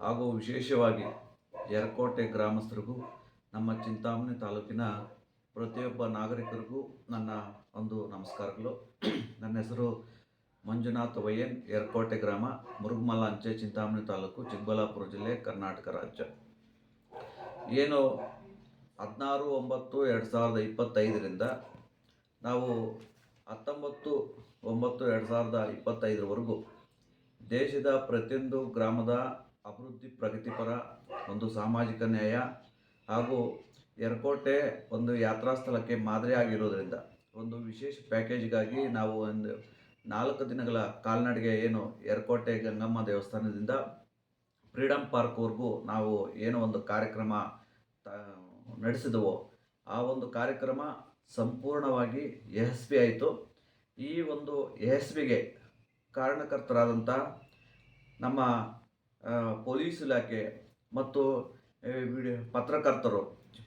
ಹಾಗೂ ವಿಶೇಷವಾಗಿ ಯರಕೋಟೆ ಗ್ರಾಮಸ್ಥರಿಗೂ, ನಮ್ಮ ಚಿಂತಾಮಣಿ ತಾಲೂಕಿನ ಪ್ರತಿಯೊಬ್ಬ ನಾಗರಿಕರಿಗೂ ನನ್ನ ಒಂದು ನಮಸ್ಕಾರಗಳು. ನನ್ನ ಹೆಸರು ಮಂಜುನಾಥ್ ವೈಯನ್, ಯರಕೋಟೆ ಗ್ರಾಮ ಮುರುಗಮಲ ಅಂಚೆ, ಚಿಂತಾಮಣಿ ತಾಲೂಕು, ಚಿಕ್ಕಬಳ್ಳಾಪುರ ಜಿಲ್ಲೆ, ಕರ್ನಾಟಕ ರಾಜ್ಯ. ಏನು ಹದಿನಾರು, ಒಂಬತ್ತು, ಎರಡು ಸಾವಿರದ ಇಪ್ಪತ್ತೈದರಿಂದ ನಾವು ಹತ್ತೊಂಬತ್ತು, ಒಂಬತ್ತು, ಎರಡು ಸಾವಿರದ ಇಪ್ಪತ್ತೈದರವರೆಗೂ ದೇಶದ ಪ್ರತಿಯೊಂದು ಗ್ರಾಮದ ಅಭಿವೃದ್ಧಿ ಪ್ರಗತಿಪರ ಒಂದು ಸಾಮಾಜಿಕ ನ್ಯಾಯ ಹಾಗೂ ಎರಕೋಟೆ ಒಂದು ಯಾತ್ರಾ ಸ್ಥಳಕ್ಕೆ ಮಾದರಿಯಾಗಿರೋದ್ರಿಂದ ಒಂದು ವಿಶೇಷ ಪ್ಯಾಕೇಜ್ಗಾಗಿ ನಾವು ಒಂದು ನಾಲ್ಕು ದಿನಗಳ ಕಾಲ್ನಡಿಗೆ ಏನು ಎರಕೋಟೆ ಗಂಗಮ್ಮ ದೇವಸ್ಥಾನದಿಂದ ಫ್ರೀಡಮ್ ಪಾರ್ಕ್ವರೆಗೂ ನಾವು ಏನೋ ಒಂದು ಕಾರ್ಯಕ್ರಮ ತ- ನಡೆಸಿದವೋ ಆ ಒಂದು ಕಾರ್ಯಕ್ರಮ ಸಂಪೂರ್ಣವಾಗಿ ಯಶಸ್ವಿ ಆಯಿತು. ಈ ಒಂದು ಯಶಸ್ವಿಗೆ ಕಾರಣಕರ್ತರಾದಂಥ ನಮ್ಮ ಪೊಲೀಸ್ ಇಲಾಖೆ ಮತ್ತು ಪತ್ರಕರ್ತರು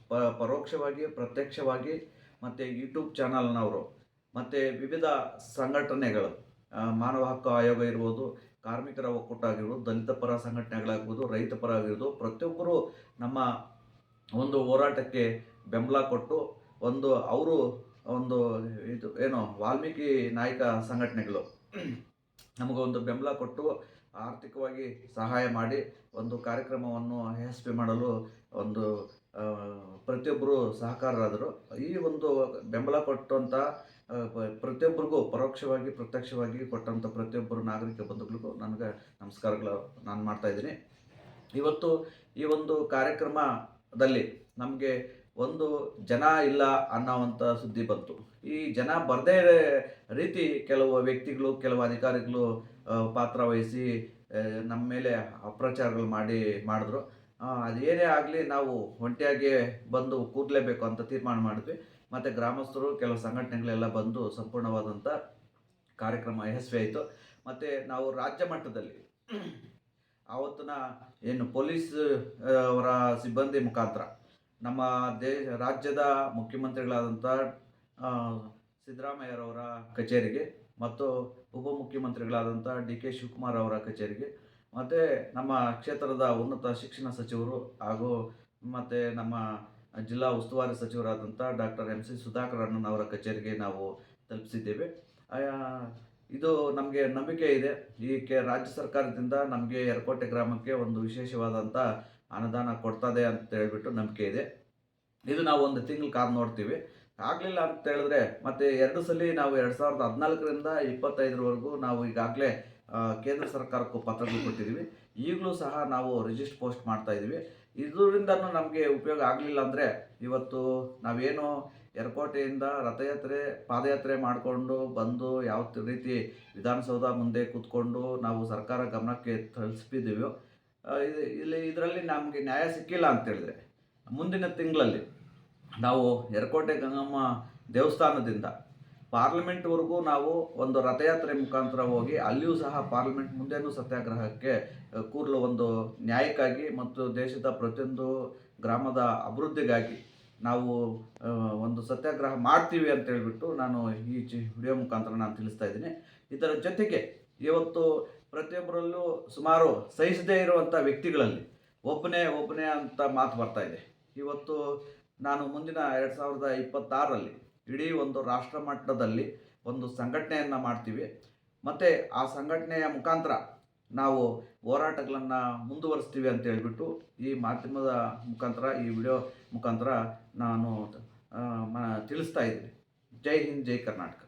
ಪ, ಪರೋಕ್ಷವಾಗಿ, ಪ್ರತ್ಯಕ್ಷವಾಗಿ ಮತ್ತು ಯೂಟ್ಯೂಬ್ ಚಾನಲ್ನವರು ಮತ್ತು ವಿವಿಧ ಸಂಘಟನೆಗಳು ಮಾನವ ಹಕ್ಕು ಆಯೋಗ ಇರ್ಬೋದು, ಕಾರ್ಮಿಕರ ಒಕ್ಕೂಟ ಆಗಿರ್ಬೋದು, ದಲಿತ ಪರ ಸಂಘಟನೆಗಳಾಗ್ಬೋದು, ರೈತ ಪರ ಆಗಿರ್ಬೋದು, ಪ್ರತಿಯೊಬ್ಬರು ನಮ್ಮ ಒಂದು ಹೋರಾಟಕ್ಕೆ ಬೆಂಬಲ ಕೊಟ್ಟು ಒಂದು ಅವರು ಒಂದು ಇದು, ಏನು ವಾಲ್ಮೀಕಿ ನಾಯಕ ಸಂಘಟನೆಗಳು, ನಮಗೊಂದು ಬೆಂಬಲ ಕೊಟ್ಟು ಆರ್ಥಿಕವಾಗಿ ಸಹಾಯ ಮಾಡಿ ಒಂದು ಕಾರ್ಯಕ್ರಮವನ್ನು ಯಶಸ್ವಿ ಮಾಡಲು ಒಂದು ಪ್ರತಿಯೊಬ್ಬರು ಸಹಕಾರರಾದರು. ಈ ಒಂದು ಬೆಂಬಲ ಕೊಟ್ಟಂಥ ಪ್ರತಿಯೊಬ್ಬರಿಗೂ ಪರೋಕ್ಷವಾಗಿ, ಪ್ರತ್ಯಕ್ಷವಾಗಿ ಕೊಟ್ಟಂಥ ಪ್ರತಿಯೊಬ್ಬರು ನಾಗರಿಕ ಬಂಧುಗಳಿಗೂ ನನಗೆ ನಮಸ್ಕಾರಗಳು ನಾನು ಮಾಡ್ತಾ ಇದ್ದೀನಿ. ಇವತ್ತು ಈ ಒಂದು ಕಾರ್ಯಕ್ರಮದಲ್ಲಿ ನಮಗೆ ಒಂದು ಜನ ಇಲ್ಲ ಅನ್ನೋವಂಥ ಸುದ್ದಿ ಬಂತು. ಈ ಜನ ಬರದೇ ರೀತಿ ಕೆಲವು ವ್ಯಕ್ತಿಗಳು, ಕೆಲವು ಅಧಿಕಾರಿಗಳು ಪಾತ್ರ ವಹಿಸಿ ನಮ್ಮ ಮೇಲೆ ಅಪ್ರಚಾರಗಳು ಮಾಡಿ ಮಾಡಿದ್ರು. ಅದೇನೇ ಆಗಲಿ ನಾವು ಒಂಟಿಯಾಗಿ ಬಂದು ಕೂದಲೇಬೇಕು ಅಂತ ತೀರ್ಮಾನ ಮಾಡಿದ್ವಿ. ಮತ್ತು ಗ್ರಾಮಸ್ಥರು, ಕೆಲವು ಸಂಘಟನೆಗಳೆಲ್ಲ ಬಂದು ಸಂಪೂರ್ಣವಾದಂಥ ಕಾರ್ಯಕ್ರಮ ಯಶಸ್ವಿ ಆಯಿತು. ಮತ್ತು ನಾವು ರಾಜ್ಯ ಮಟ್ಟದಲ್ಲಿ ಆವತ್ತಿನ ಏನು ಪೊಲೀಸ್ ಅವರ ಸಿಬ್ಬಂದಿ ಮುಖಾಂತರ ನಮ್ಮ ದೇಶ ರಾಜ್ಯದ ಮುಖ್ಯಮಂತ್ರಿಗಳಾದಂಥ ಸಿದ್ದರಾಮಯ್ಯರವರ ಕಚೇರಿಗೆ ಮತ್ತು ಉಪಮುಖ್ಯಮಂತ್ರಿಗಳಾದಂಥ ಡಿ ಕೆ ಶಿವಕುಮಾರ್ ಅವರ ಕಚೇರಿಗೆ, ಮತ್ತು ನಮ್ಮ ಕ್ಷೇತ್ರದ ಉನ್ನತ ಶಿಕ್ಷಣ ಸಚಿವರು ಹಾಗೂ ಮತ್ತು ನಮ್ಮ ಜಿಲ್ಲಾ ಉಸ್ತುವಾರಿ ಸಚಿವರಾದಂಥ ಡಾಕ್ಟರ್ ಎಂ ಸಿ ಸುಧಾಕರ್ ಅಣ್ಣನವರ ಕಚೇರಿಗೆ ನಾವು ತಲುಪಿಸಿದ್ದೇವೆ. ಇದು ನಮಗೆ ನಂಬಿಕೆ ಇದೆ. ಈ ಕೆ, ರಾಜ್ಯ ಸರ್ಕಾರದಿಂದ ನಮಗೆ ಯರಕೋಟೆ ಗ್ರಾಮಕ್ಕೆ ಒಂದು ವಿಶೇಷವಾದಂಥ ಅನುದಾನ ಕೊಡ್ತದೆ ಅಂತ ಹೇಳ್ಬಿಟ್ಟು ನಂಬಿಕೆ ಇದೆ. ಇದು ನಾವು ಒಂದು ತಿಂಗಳು ಕಾದು ನೋಡ್ತೀವಿ. ಆಗಲಿಲ್ಲ ಅಂತ ಹೇಳಿದ್ರೆ ಮತ್ತೆ ಎರಡು ಸಲ ನಾವು ಎರಡು ಸಾವಿರದ ಹದಿನಾಲ್ಕರಿಂದ ಇಪ್ಪತ್ತೈದರವರೆಗೂ ನಾವು ಈಗಾಗಲೇ ಕೇಂದ್ರ ಸರ್ಕಾರಕ್ಕೂ ಪತ್ರಗಳು ಕೊಟ್ಟಿದ್ದೀವಿ. ಈಗಲೂ ಸಹ ನಾವು ರಿಜಿಸ್ಟ್ ಪೋಸ್ಟ್ ಮಾಡ್ತಾ ಇದ್ದೀವಿ. ಇದರಿಂದನೂ ನಮಗೆ ಉಪಯೋಗ ಆಗಲಿಲ್ಲ ಅಂದರೆ ಇವತ್ತು ನಾವೇನು ಯರಕೋಟೆಯಿಂದ ರಥಯಾತ್ರೆ, ಪಾದಯಾತ್ರೆ ಮಾಡಿಕೊಂಡು ಬಂದು ಯಾವ ರೀತಿ ವಿಧಾನಸೌಧ ಮುಂದೆ ಕೂತ್ಕೊಂಡು ನಾವು ಸರ್ಕಾರ ಗಮನಕ್ಕೆ ತಲುಪಿದ್ದೀವೋ ಇದು- ಇಲ್ಲಿ ಇದರಲ್ಲಿ ನಮಗೆ ನ್ಯಾಯ ಸಿಕ್ಕಿಲ್ಲ ಅಂತೇಳಿದ್ರೆ ಮುಂದಿನ ತಿಂಗಳಲ್ಲಿ. ನಾವು ಯರಕೋಟೆ ಗಂಗಮ್ಮ ದೇವಸ್ಥಾನದಿಂದ ಪಾರ್ಲಿಮೆಂಟ್ವರೆಗೂ ನಾವು ಒಂದು ರಥಯಾತ್ರೆ ಮುಖಾಂತರ ಹೋಗಿ ಅಲ್ಲಿಯೂ ಸಹ ಪಾರ್ಲಿಮೆಂಟ್ ಮುಂದೆನೂ ಸತ್ಯಾಗ್ರಹಕ್ಕೆ ಕೂರಲು ಒಂದು ನ್ಯಾಯಕ್ಕಾಗಿ ಮತ್ತು ದೇಶದ ಪ್ರತಿಯೊಂದು ಗ್ರಾಮದ ಅಭಿವೃದ್ಧಿಗಾಗಿ ನಾವು ಒಂದು ಸತ್ಯಾಗ್ರಹ ಮಾಡ್ತೀವಿ ಅಂತ ಹೇಳಿಬಿಟ್ಟು ನಾನು ಈ ಚಿ, ವಿಡಿಯೋ ಮುಖಾಂತರ ನಾನು ತಿಳಿಸ್ತಾ ಇದ್ದೀನಿ. ಇದರ ಜೊತೆಗೆ ಇವತ್ತು ಪ್ರತಿಯೊಬ್ಬರಲ್ಲೂ ಸುಮಾರು ಸಹಿಸದೇ ಇರುವಂಥ ವ್ಯಕ್ತಿಗಳಲ್ಲಿ ಒಬ್ಬನೇ ಒಬ್ಬನೇ ಅಂತ ಮಾತು ಬರ್ತಾ ಇದೆ. ಇವತ್ತು ನಾನು ಮುಂದಿನ ಎರಡು ಸಾವಿರದ ಇಪ್ಪತ್ತಾರರಲ್ಲಿ ಇಡೀ ಒಂದು ರಾಷ್ಟ್ರ ಮಟ್ಟದಲ್ಲಿ ಒಂದು ಸಂಘಟನೆಯನ್ನು ಮಾಡ್ತೀವಿ. ಮತ್ತು ಆ ಸಂಘಟನೆಯ ಮುಖಾಂತರ ನಾವು ಹೋರಾಟಗಳನ್ನು ಮುಂದುವರಿಸ್ತೀವಿ ಅಂತ ಹೇಳಿಬಿಟ್ಟು ಈ ಮಾಧ್ಯಮದ ಮುಖಾಂತರ, ಈ ವಿಡಿಯೋ ಮುಖಾಂತರ ನಾನು ತಿಳಿಸ್ತಾ ಇದ್ದೀನಿ. ಜೈ ಹಿಂದ್, ಜೈ ಕರ್ನಾಟಕ.